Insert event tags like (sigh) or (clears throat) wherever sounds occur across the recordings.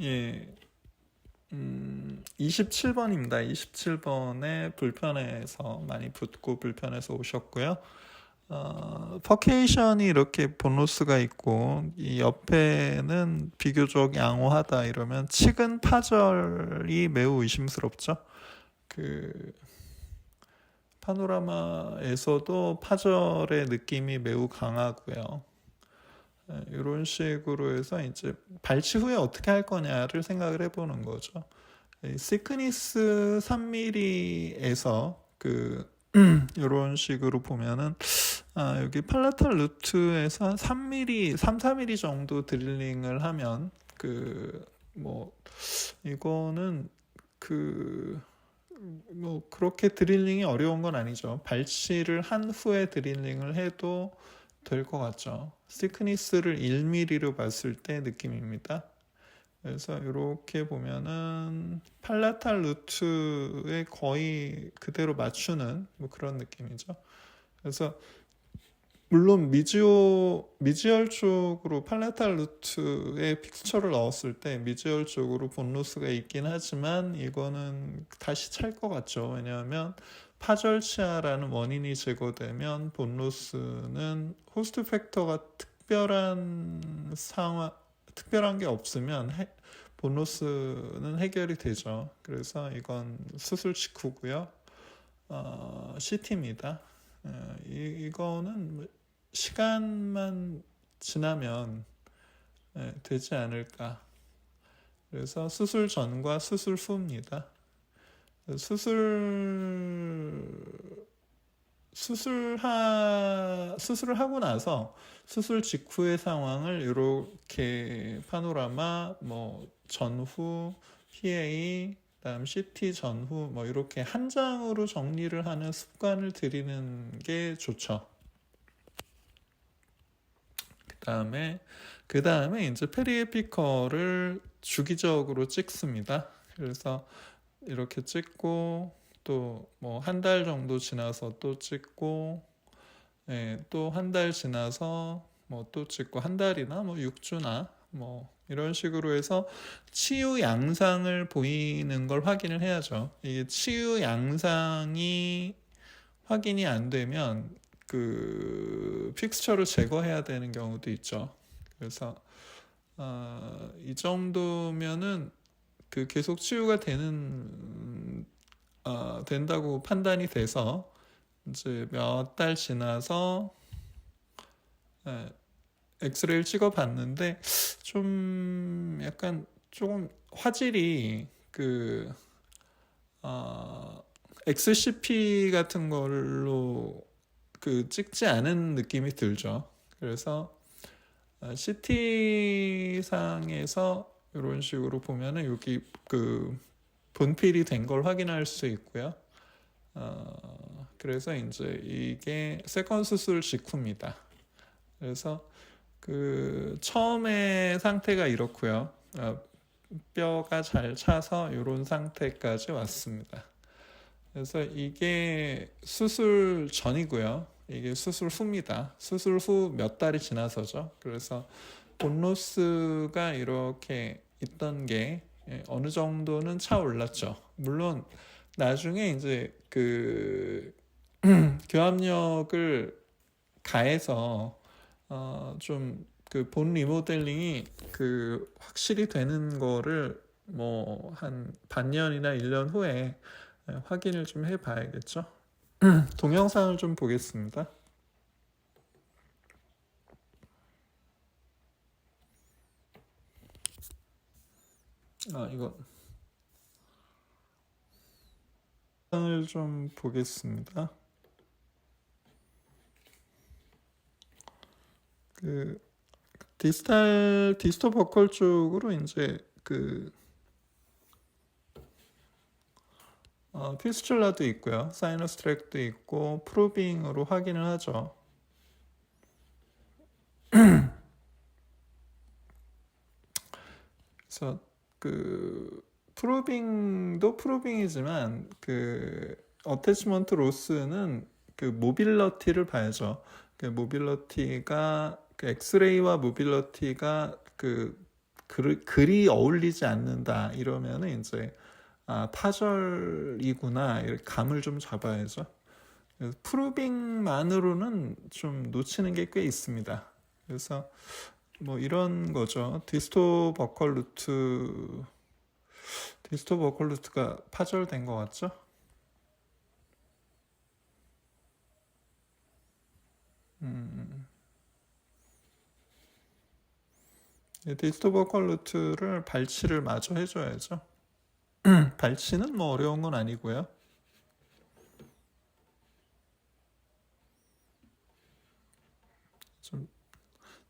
예, 음, 27번입니다. 27번에 불편해서 많이 붓고 불편해서 오셨고요. 어, 퍼케이션이 이렇게 보너스가 있고 이 옆에는 비교적 양호하다 이러면 측은 파절이 매우 의심스럽죠. 그 파노라마에서도 파절의 느낌이 매우 강하고요. 이런 식으로 해서 이제 발치 후에 어떻게 할 거냐를 생각을 해보는 거죠. 이 시크니스 3mm에서 그 (clears throat) 이런 식으로 보면은 아, 여기 팔라탈 루트에서 한 3mm, 3, 4mm 정도 드릴링을 하면 그 뭐 이거는 그 뭐 그렇게 드릴링이 어려운 건 아니죠. 발치를 한 후에 드릴링을 해도 될 것 같죠. 시크니스를 1mm로 봤을 때 느낌입니다. 그래서 이렇게 보면은 팔라탈 루트에 거의 그대로 맞추는 뭐 그런 느낌이죠. 그래서 물론 미지오 미지얼 쪽으로 팔라탈 루트에 픽스처를 넣었을 때 미지얼 쪽으로 본로스가 있긴 하지만 이거는 다시 찰 것 같죠. 왜냐하면 파절치아라는 원인이 제거되면 본로스는 호스트 팩터가 특별한 상황 특별한 게 없으면 해, 보너스는 해결이 되죠. 그래서 이건 수술 직후고요. 어, CT입니다. 어, 이, 이거는 시간만 지나면 예, 되지 않을까. 그래서 수술 전과 수술 후입니다. 수술 수술하 수술을 하고 나서 수술 직후의 상황을 이렇게 파노라마 뭐 전후 PA 그다음 CT 전후 뭐 이렇게 한 장으로 정리를 하는 습관을 들이는 게 좋죠. 그다음에 그다음에 이제 페리에피커를 주기적으로 찍습니다. 그래서 이렇게 찍고 또 뭐 한 달 정도 지나서 또 찍고 예, 또 한 달 지나서 뭐 또 찍고 한 달이나 뭐 6주나 뭐 이런 식으로 해서 치유 양상을 보이는 걸 확인을 해야죠. 이게 치유 양상이 확인이 안 되면 그 픽스처를 제거해야 되는 경우도 있죠. 그래서 어, 이 정도면은 그 계속 치유가 되는 어, 된다고 판단이 돼서 이제 몇 달 지나서 예, 엑스레이를 찍어봤는데 좀 약간 조금 화질이 그 어, XCP 같은 걸로 그 찍지 않은 느낌이 들죠. 그래서 CT 상에서 이런 식으로 보면은 여기 그 분필이 된 걸 확인할 수 있고요. 어, 그래서 이제 이게 세컨 수술 직후입니다. 그래서 그 처음에 상태가 이렇고요. 어, 뼈가 잘 차서 이런 상태까지 왔습니다. 그래서 이게 수술 전이고요. 이게 수술 후입니다. 수술 후 몇 달이 지나서죠. 그래서 본로스가 이렇게 있던 게 예, 어느 정도는 차올랐죠. 물론 나중에 이제 그 (clears throat) 교합력을 가해서 어 좀 그 본 리모델링이 그 확실히 되는 거를 뭐 한 반년이나 1년 후에 예, 확인을 좀 해봐야겠죠. (clears throat) 동영상을 좀 보겠습니다. 아 이거 영상을 좀 보겠습니다. 그 디스탈 디스토 버컬 쪽으로 이제 그 어, 피스출라도 있고요. 사이너스 트랙도 있고 프로빙으로 확인을 하죠. (clears throat) 그래서 그 프로빙도 프로빙이지만 그 어태치먼트 로스는 그 모빌러티를 봐야죠. 그 모빌러티가 그 엑스레이와 모빌러티가 그 글, 글이 어울리지 않는다 이러면은 이제 아 파절이구나 이렇게 감을 좀 잡아야죠. 그래서 프루빙만으로는 좀 놓치는 게 꽤 있습니다. 그래서 뭐 이런 거죠. 디스토 버컬 루트 디스토 버컬 루트가 파절된 것 같죠? 음. 네, 디스토 버컬 루트를 발치를 마저 해줘야죠. (clears throat) 발치는 뭐 어려운 건 아니고요. 좀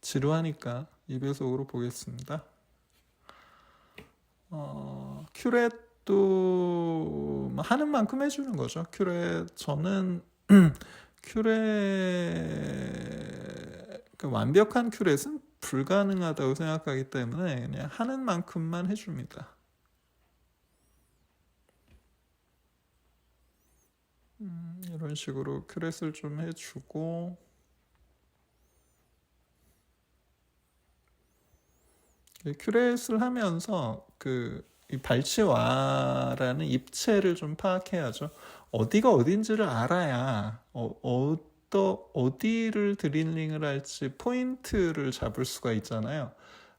지루하니까 2배속으로 보겠습니다. 어, 큐렛도 뭐 하는 만큼 해주는 거죠. 큐렛 저는 (clears throat) 큐렛 그 완벽한 큐렛은 불가능하다고 생각하기 때문에 그냥 하는 만큼만 해줍니다. 음, 이런 식으로 큐렛을 좀 해주고 이 큐렛을 하면서 그이 발치와라는 입체를 좀 파악해야죠. 어디가 어딘지를 알아야 어, 어떠, 어디를 드릴링을 할지 포인트를 잡을 수가 있잖아요.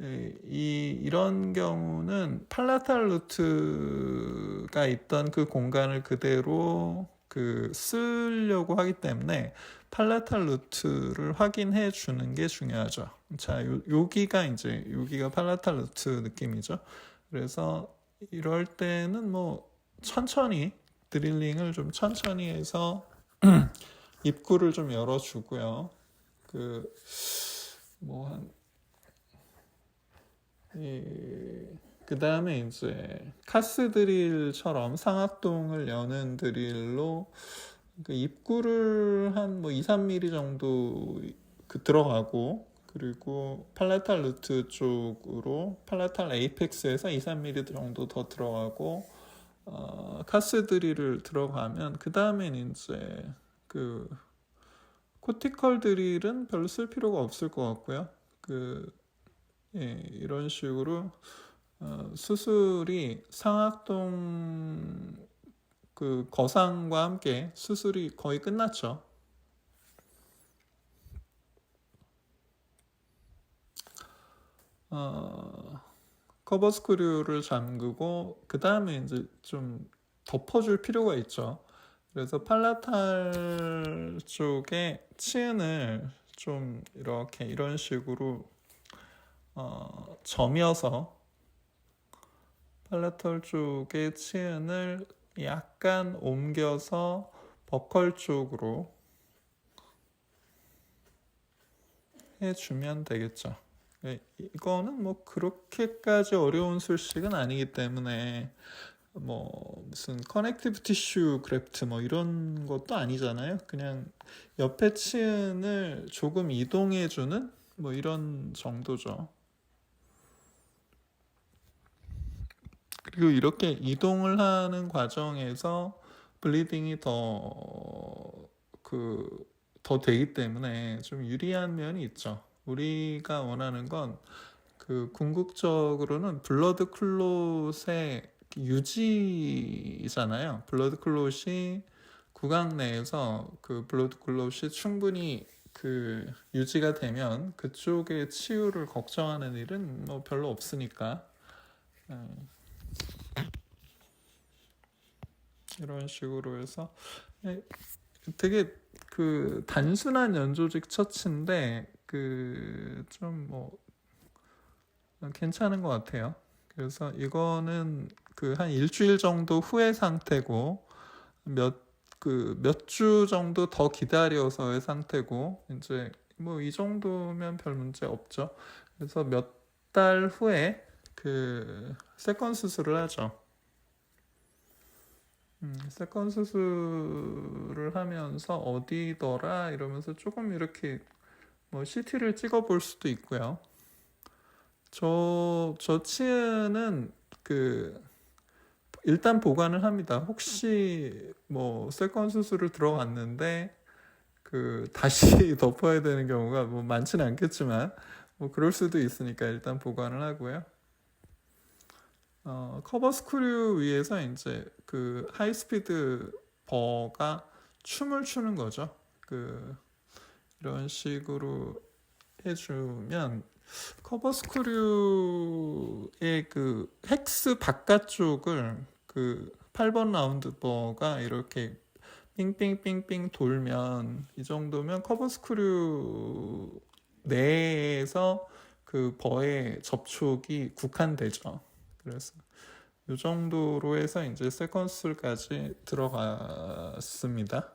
이, 이- 이런 경우는 팔라탈 루트가 있던 그 공간을 그대로 그 쓰려고 하기 때문에 팔라탈 루트를 확인해 주는 게 중요하죠. 자, 요, 여기가 이제 여기가 팔라탈 루트 느낌이죠. 그래서 이럴 때는 뭐 천천히 드릴링을 좀 천천히 해서 (clears throat) 입구를 좀 열어주고요. 그 뭐한 그 다음에 이제 카스 드릴처럼 상악동을 여는 드릴로 그 입구를 한 뭐 2, 3mm 정도 그 들어가고 그리고 팔라탈 루트 쪽으로 팔라탈 에이펙스에서 2, 3mm 정도 더 들어가고 어, 카스 드릴을 들어가면 그 다음엔 이제 그 코티컬 드릴은 별로 쓸 필요가 없을 것 같고요. 그 예, 이런 식으로 어, 수술이 상악동 그 거상과 함께 수술이 거의 끝났죠. 어, 커버 스크류를 잠그고 그 다음에 이제 좀 덮어줄 필요가 있죠. 그래서 팔라탈 쪽에 치은을 좀 이렇게 이런 식으로 어, 점여서 팔라털 쪽의 치은을 약간 옮겨서 버컬 쪽으로 해주면 되겠죠. 예, 이거는 뭐 그렇게까지 어려운 술식은 아니기 때문에 뭐 무슨 커넥티브 티슈 그래프트 뭐 이런 것도 아니잖아요. 그냥 옆에 치은을 조금 이동해주는 뭐 이런 정도죠. 그리고 이렇게 이동을 하는 과정에서 블리딩이 더 그 더 되기 때문에 좀 유리한 면이 있죠. 우리가 원하는 건 그 궁극적으로는 블러드 클롯의 유지잖아요. 블러드 클롯이 구강 내에서 그 블러드 클롯이 충분히 그 유지가 되면 그쪽의 치유를 걱정하는 일은 뭐 별로 없으니까. 음. 이런 식으로 해서 예, 되게 그 단순한 연조직 처치인데 그 좀 뭐 괜찮은 것 같아요. 그래서 이거는 그 한 일주일 정도 후의 상태고 몇 그 몇 주 정도 더 기다려서의 상태고 이제 뭐 이 정도면 별 문제 없죠. 그래서 몇 달 후에 그 세컨 수술을 하죠. 음, 세컨 수술을 하면서 어디더라 이러면서 조금 이렇게 뭐 CT를 찍어 볼 수도 있고요. 저, 저 치은은 그 일단 보관을 합니다. 혹시 뭐 세컨 수술을 들어갔는데 그 다시 (laughs) 덮어야 되는 경우가 뭐 많지는 않겠지만 뭐 그럴 수도 있으니까 일단 보관을 하고요. 어, 커버 스크류 위에서 이제 그 하이스피드 버가 춤을 추는 거죠. 그 이런 식으로 해주면 커버 스크류의 그 헥스 바깥쪽을 그 8번 라운드 버가 이렇게 삥삥삥삥 돌면 이 정도면 커버 스크류 내에서 그 버의 접촉이 국한되죠. 그래서 이 정도로 해서 이제 세컨스까지 들어갔습니다.